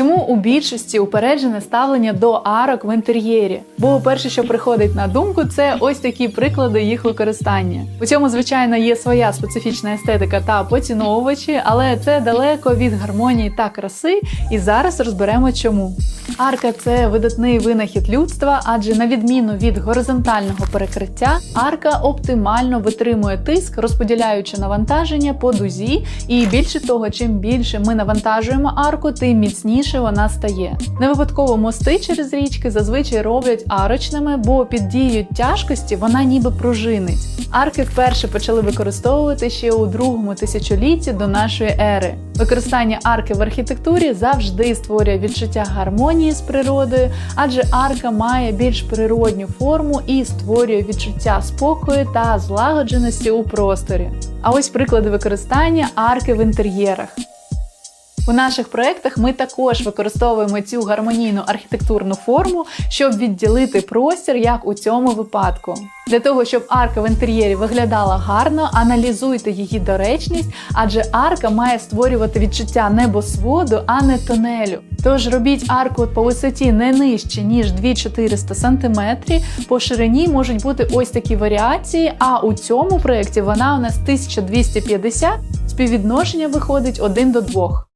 Чому у більшості упереджене ставлення до арок в інтер'єрі? Бо перше, що приходить на думку, це ось такі приклади їх використання. У цьому, звичайно, є своя специфічна естетика та поціновувачі, але це далеко від гармонії та краси. І зараз розберемо чому. Арка це видатний винахід людства, адже на відміну від горизонтального перекриття, арка оптимально витримує тиск, розподіляючи навантаження по дузі. І більше того, чим більше ми навантажуємо арку, тим міцніше вона стає. Не випадково мости через річки зазвичай роблять арочними, бо під дією тяжкості вона ніби пружинить. Арки вперше почали використовувати ще у другому тисячолітті до нашої ери. Використання арки в архітектурі завжди створює відчуття гармонії з природою, адже арка має більш природню форму і створює відчуття спокою та злагодженості у просторі. А ось приклади використання арки в інтер'єрах. У наших проєктах ми також використовуємо цю гармонійну архітектурну форму, щоб відділити простір, як у цьому випадку. Для того, щоб арка в інтер'єрі виглядала гарно, аналізуйте її доречність, адже арка має створювати відчуття небосводу, а не тунелю. Тож робіть арку по висоті не нижче, ніж 2400 см, по ширині можуть бути ось такі варіації, а у цьому проєкті вона у нас 1250, співвідношення виходить 1 до 2.